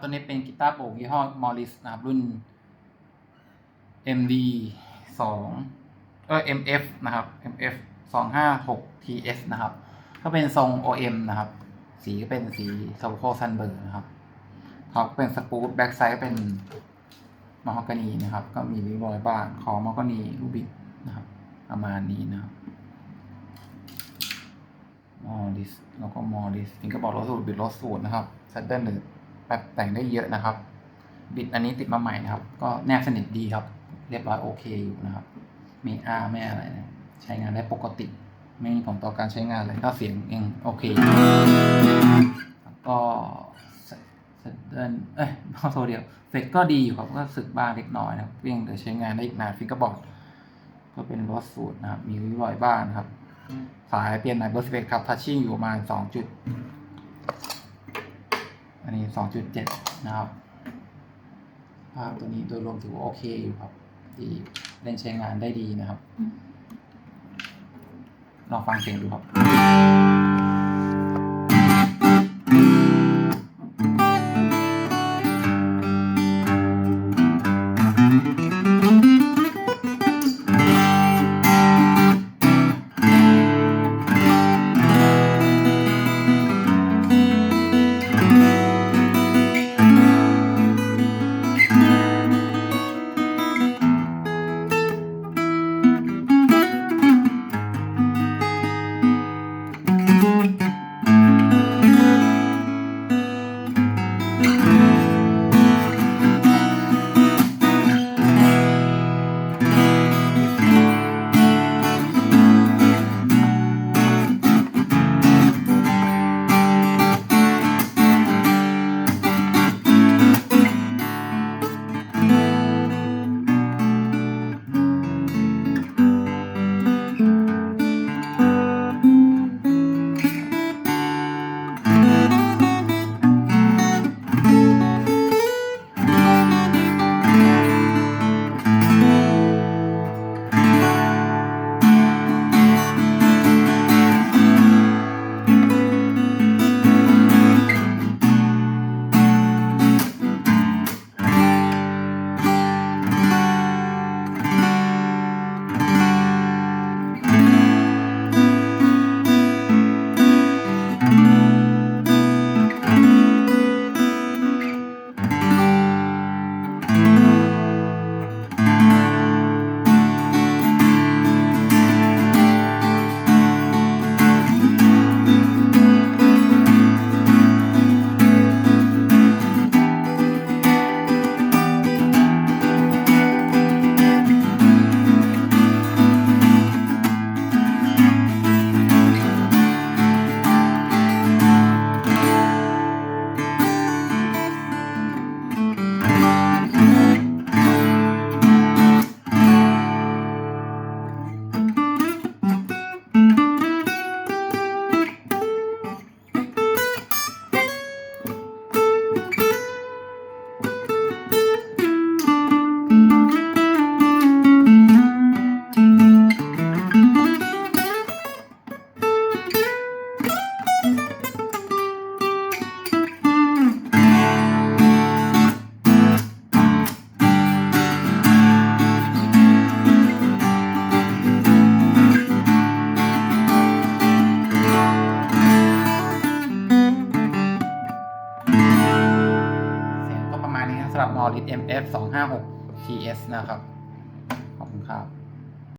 ตัวนี้เป็นกีตาร์โปร่งยี่ห้อมอริสนะครับรุ่น MD สองเออ MF นะครับ MF สองห้าหก TS นะครับ ก็เป็นทรง OM นะครับ สีก็เป็นสีโซโคซันเบอร์นะครับท็อปเป็นสปูตแบ็กไซด์เป็นมอฮอกานีนะครับ ก็มีริบอยบ้างขอมอฮอกานีรูบิกนะครับ ประมาณนี้นะครับมอริสแล้วก็มอริสฟิงก็บอกรถสูตรบิดรถสูตรนะครับแซดเดิลหนึ่ง แบบแต่งได้เยอะนะครับ บิดอันนี้ติดมาใหม่นะครับ ก็แนบสนิทดีครับ เรียบร้อยโอเคอยู่นะครับ มีอาร์ไม่อะไรนะใช้งานได้ปกติ ไม่มีผลต่อการใช้งานเลยก็เสียงเองโอเคแล้วก็แซดเดิลเอ้ยนอโทเดียวเฟกก็ดีอยู่ครับ ก็สึกบ้างเล็กน้อยนะครับเพียงแต่ใช้งานได้อีกนานฟิงก็บอกก็เป็นรถสูตรนะครับ มีริ้วรอยบ้างนะครับ สายเปลี่ยนไหนเบอร์สิบเอ็ดครับทัชชิ่งอยู่ประมาณสองจุด อันนี้สองจุดเจ็ดนะครับ ภาพตัวนี้โดยรวมถือว่าโอเคอยู่ครับ ดีเล่นใช้งานได้ดีนะครับ ลองฟังเสียงดูครับ ยงก็ประมาณนี้นะสำหรับมอลิส MF 256 TS นะครับ ขอบคุณครับ